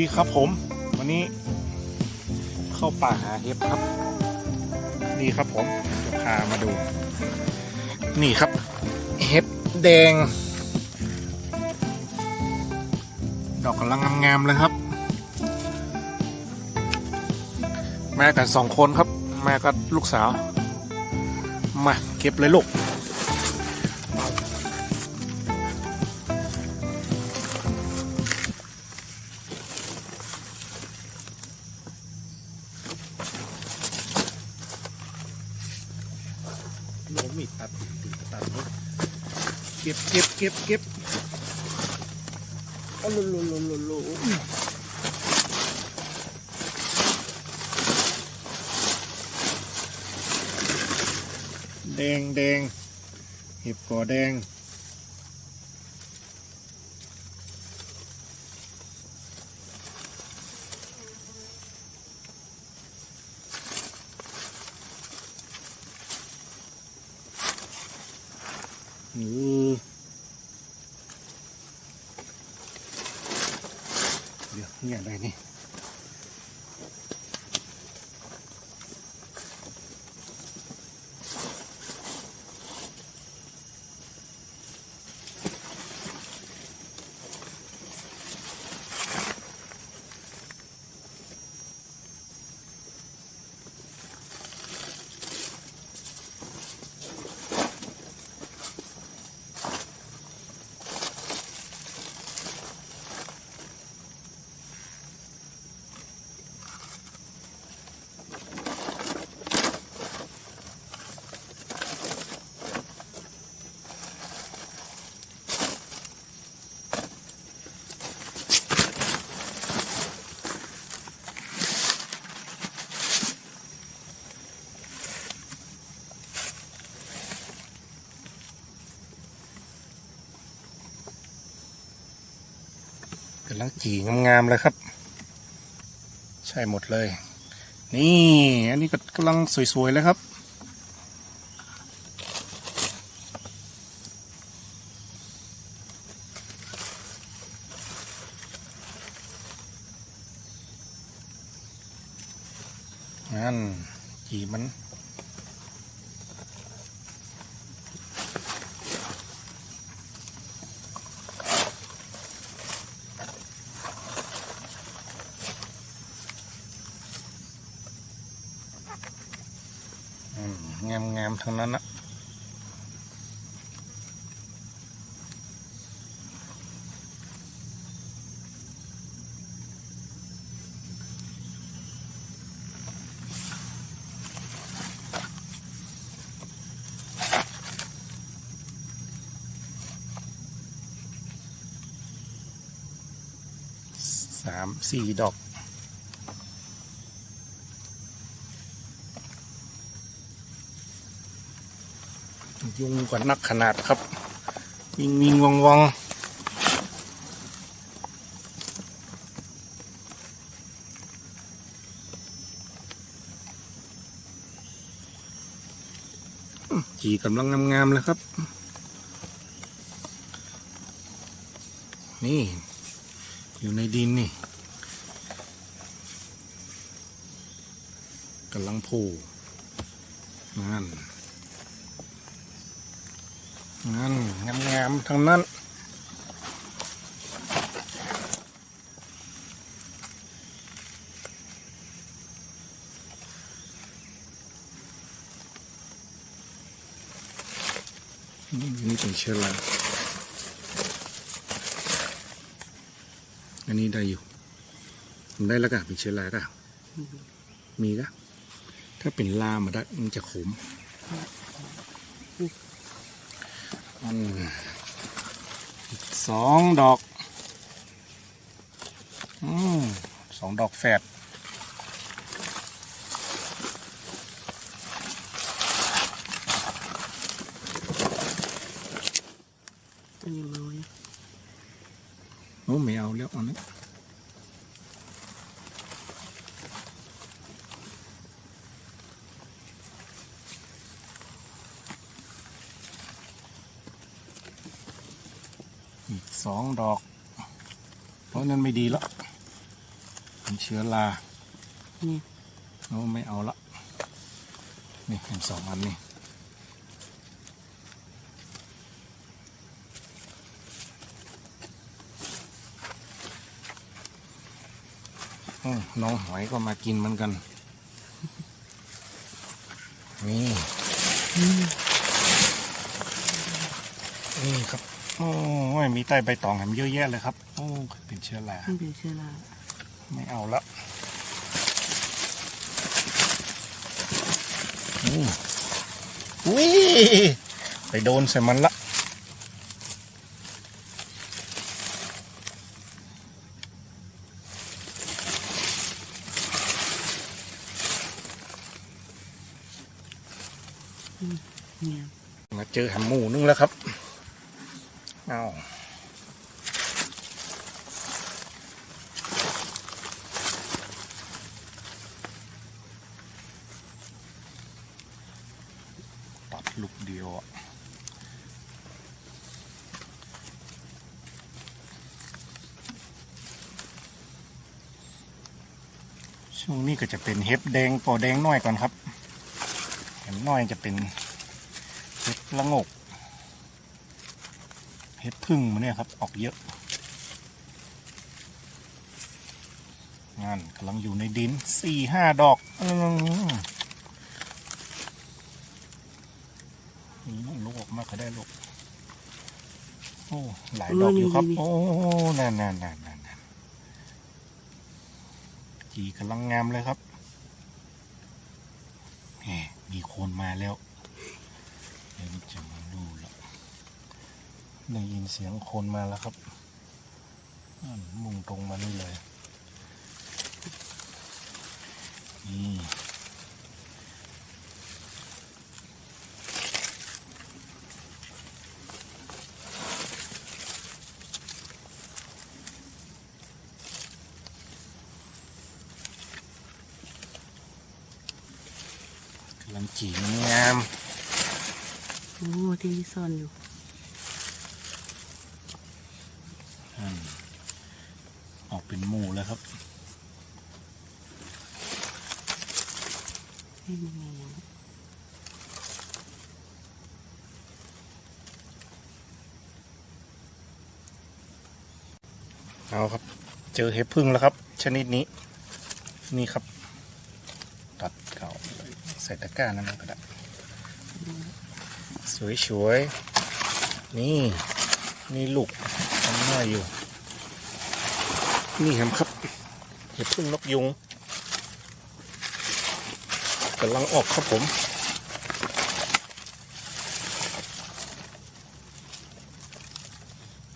วัสดีครับผม วันนี้ เข้าป่าหาเห็บครับ นี่ครับผมจะพามาดู นี่ครับ เห็บแดง ดอกกำลังงามๆเลยครับแม่กันสองคนครับแม่กับลูกสาว มาเก็บเลยลูก เก็บเก็บเก็บเก็บโอ้โลโลโลโลโลแดงแดงเห็บก่อแดงอือ กำลังจีงามๆเลยครับ ใช่หมดเลย นี่ อันนี้ก็กำลังสวยๆเลยครับ นั่นจีมัน งามงามๆทั้งนั้นนะสามสี่ดอก ยุงกว่านักขนาดครับวิงวิงวงวังอืมจีกำลังงามๆเลยครับ นี่ อยู่ในดินนี่กำลังโผล่นั่น นั่นงามๆทั้งนั้นนี่เป็นเชื้อราอันนี้ได้อยู่มันได้แล้วกันเป็นเชื้อราก็มีก็ถ้าเป็นลามาได้มันจะขม อันสองดอก อืมสองดอกแฝด อันนี้น้อย โอ้ไม่เอาแล้วเอันนี้นอีก สองดอก เพราะนั้นไม่ดีแล้วเป็นเชื้อรานี่โอ้ไม่เอาละนี่เห็นสองอันนี่อืมน้องหอยก็มากินเหมือนกัน นี่ นี่ครับ โอ้ยมีใต้ใบตองแหมเยอะแยะเลยครับ โอ้เป็นเชื้อรามันเป็นเชื้อราไม่เอาละนี่อุ้ยไปโดนใส่มันละ เนี่ย มาเจอแหมหมูนึงแล้วครับ เอาตัด ลูกเดียวอะช่วงนี้ก็จะเป็นเห็บแดงปอแดงน้อยก่อนครับเห็บน้อยจะเป็นเห็ดละโงก เห็ดพึ่งมาเนี่ยครับ ออกเยอะ งานกำลังอยู่ในดินสี่ห้าดอกอมนี่ลูกออกมาก็ได้ลูก โอ้ หลาย ดอกอยู่ครับ โอ้นั่นนั่นนั่นนั่นนั่นจีกำลังงามเลยครับแหมมีโคนมาแล้วเดี๋ยวจะมาดูแล้วได้ยินเสียงคนมาแล้วครับนั่นมุ่งตรงมานี่เลยนี่ กำลังจีงามโอ้ที่นี่ซ่อนอยู่อืมออกเป็นหมู่แล้วครับให้มันมีอย่างเอาครับ เจอเห็บพึ่งแล้วครับ ชนิดนี้ นี่ครับตัดเก่าใส่ตะกร้านั่นก็ได้สวยๆ นี่นี่ลูกทำง่ายอยู่ นี่ครับครับเห็บพึ่งนกยุงกำลังออกครับผม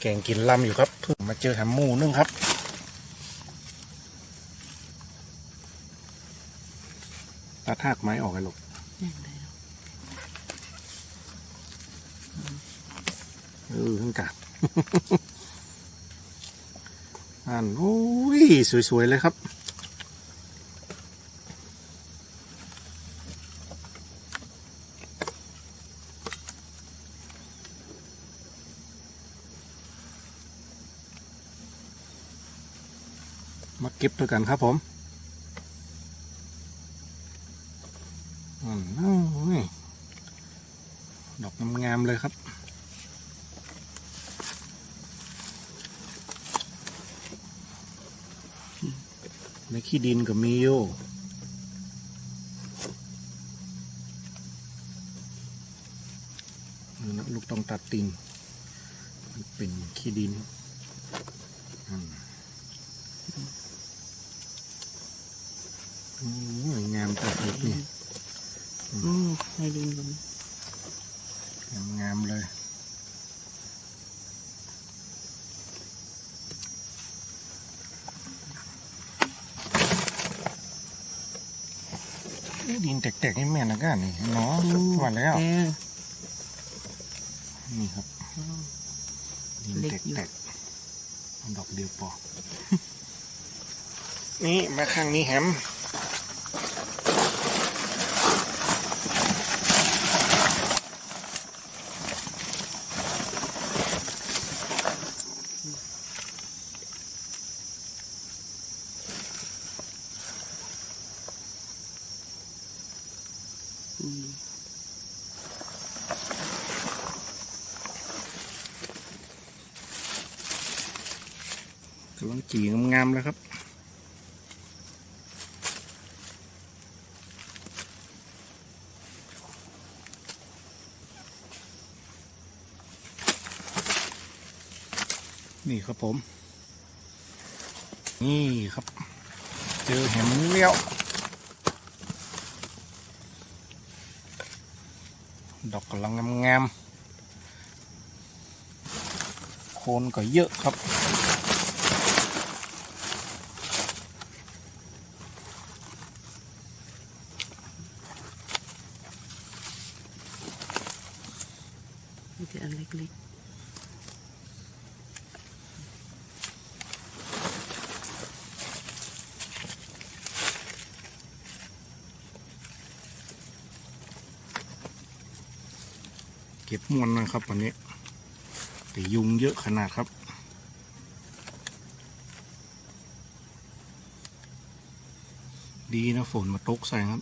แกงกินลำอยู่ครับเพิ่งมาเจอแฮมมูนึ่งครับ ตัดหากไม้ออกไปลูกอย่างไรหรอกเออขึ้นกาบอันโอ้ย สวย ๆ เลยครับ มาเก็บด้วยกันครับผมอันโอ้ยดอกงามๆเลยครับ ในขี้ ดินก็มีอยู่นี่นะลูกต้องตัดติงมันเป็นขี้ดินอืมอืมงามตัดเล็กนี่โอ้ในดินก็มีงามงามๆเลย เด็กๆนี่แม่นนะก้านี่เนาะวันแล้ว นี่ครับดินเด็กๆดอกเดียวปอนี่มาข้างนี้แฮม อืม กำลังจีงามๆแล้วครับ นี่ครับผม นี่ครับ เจอแหมเลี้ยว ดอกกำลังงามๆ โคนก็เยอะครับ มีแต่อันเล็ก เก็บ มวนนะครับวันนี้ แต่ยุงเยอะขนาดครับดีนะฝนมาตกใส่ครับ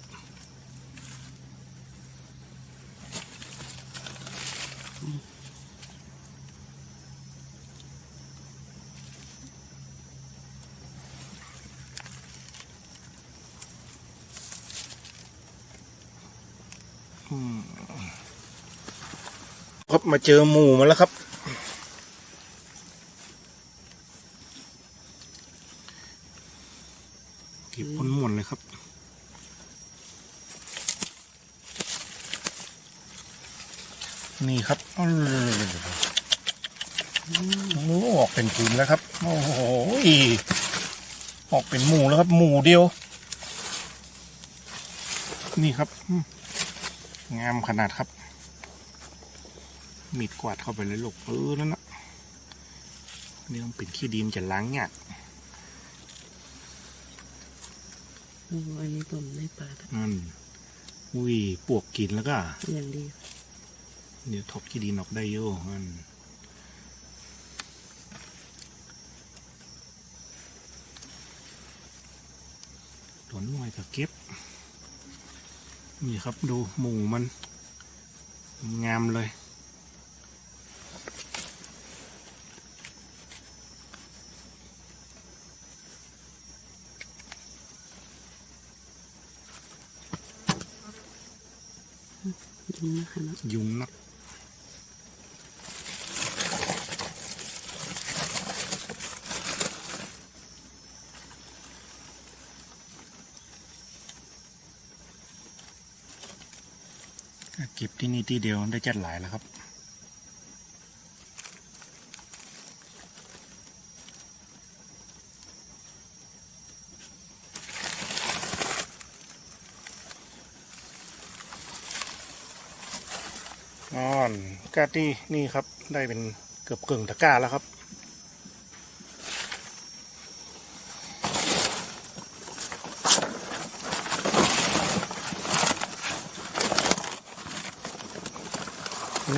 มาเจอหมูมาแล้วครับ เก็บพ้นหมดเลยครับ นี่ครับอ้โอ้ออกเป็นผืนแล้วครับ โอ้โหออกเป็นหมูแล้วครับ หมูเดียว นี่ครับ งามขนาดครับ มีดกวาดเข้าไปเลยลูกเออนั่นนะนี่มันเป็นขี้ดินจะล้างยากๆโอ้อันนี้ผมได้ปลาแล้วนั่นอุ้ยปวกกินแล้วก็อย่างดีเดี๋ยวทบขี้ดินออกได้โย่นั่นตัวน้อยก็เก็บ นี่ครับดูหมูมัน งามเลย ยิงนะคะเนาะยุงนักเก็บที่นี่ที่เดียวได้จัดหลายแล้วครับ นอน กาตี้นี่ครับได้เป็นเกือบเกิ่งตะกร้าแล้วครับ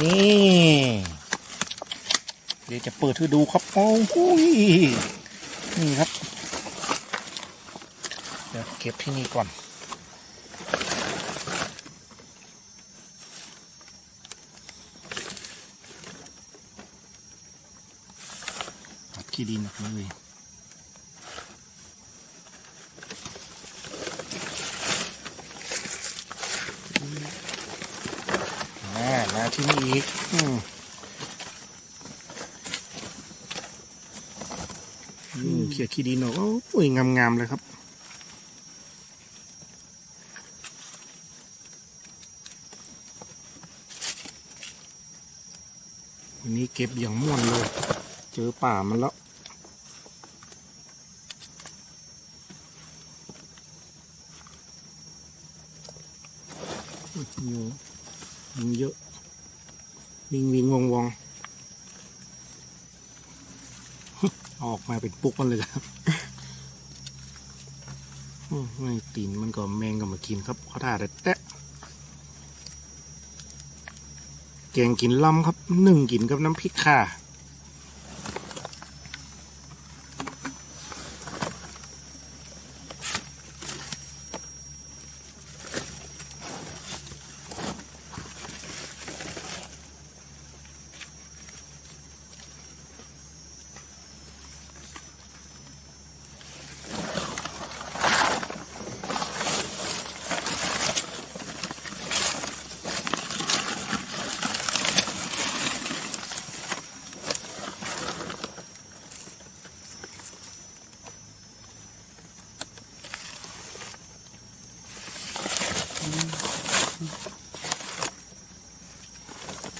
นี่เดี๋ยวจะเปิดให้ดูครับโอ้โหยนี่ครับ เดี๋ยวเก็บที่นี่ก่อน ขี้ดินกเลยอ่ามาที่นี่อีก อืมอืมเขี่ยขี้ดินออกโอ้ยงามๆเลยครับวันนี้เก็บอย่างม่วนเลย เจอป่ามันแล้ว ยุงยุงเยอะ วิงวิงวองวองออกมาเป็นปุ๊กมันเลยครับโอ้ไม่ตีนมันก็แมงก็มากินครับเขาถ่าแต่แตะแกงกินลำครับหนึ่งกินกับน้ำพริกข่า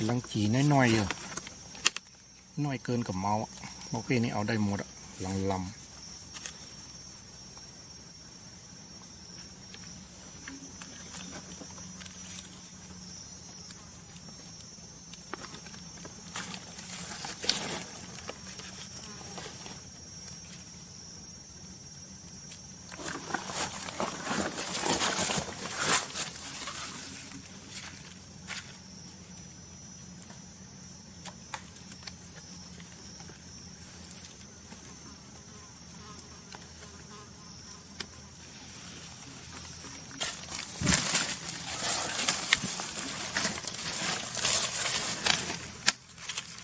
ลังจีน้อยๆอยู่น้อยเกินกับเมาส์โอเคนี่เอาได้หมดอะลังลำ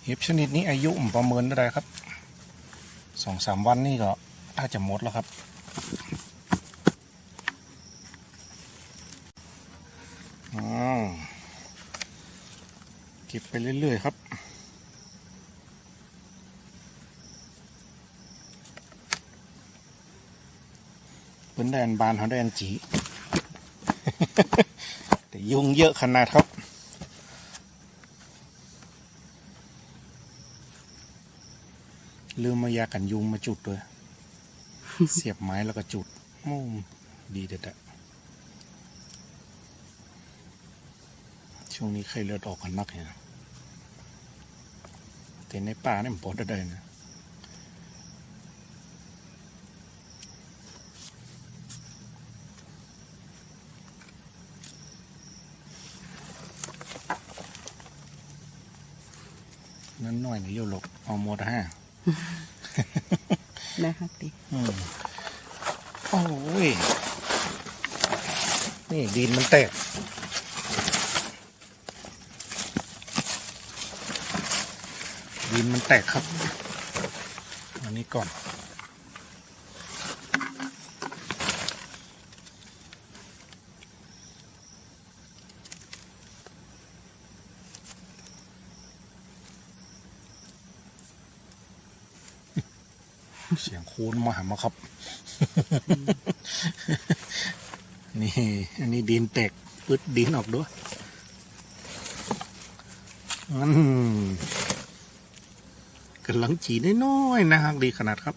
เห็บชนิดนี้อายุผมประเมินได้ครับสองสามวันนี่ก็น่าจะหมดแล้วครับอ๋อเก็บไปเรื่อย ๆ ครับเป็นแดนบานเขาแดนจี แต่ยุงเยอะขนาดครับ ลืมมา ยากันยุงมาจุดด้วย เสียบไม้แล้วก็จุดโอ้ดีเด็ดอะช่วงนี้ไข้เลือดออกกันนักเนี่ยนะแต่ในป่าเนี่ยมันปลอดได้นะนั่นหน่อยนี่โยหลกเอาหมดห้า นะคะติอืมโอ้ยนี่ดินมันแตกดินมันแตกครับ อันนี้ก่อน คูนมาหามาครับ นี่อันนี้ดินแตกปึ๊ดดินออกด้วยอืมกำลังจีน้อยๆนะครับดีขนาดครับ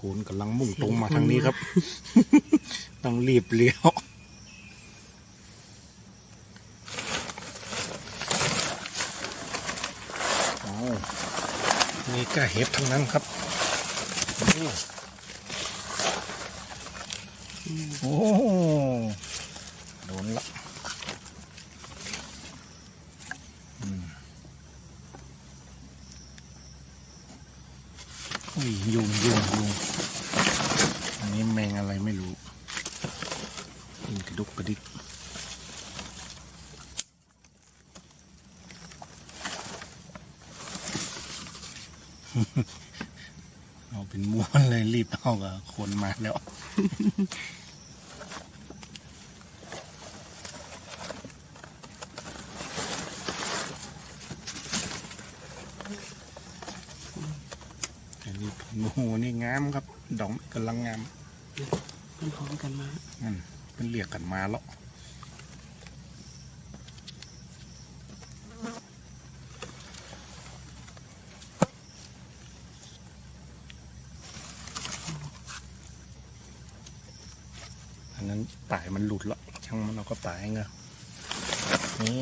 คูนกำลังมุ่งตรงมาทางนี้ครับ ต้องรีบเลี้ยว โอ้ นี่ก็เห็บทั้งนั้นครับโอ้โดนละอืมอุ้ยยุงยุงยุงอันนี้แมงอะไรไม่รู้กินกระดุกกระดิก เอาเป็นม้วนเลยรีบเอากับคนมาแล้วอันนี้หมูนี่งามครับ ดอกกำลังงามมันพร้อมกันมา นั่นเป็นเรียกกันมาแล้ว อันนั้นปลายมันหลุดแล้วช่างมันเราก็ปลายเงนี่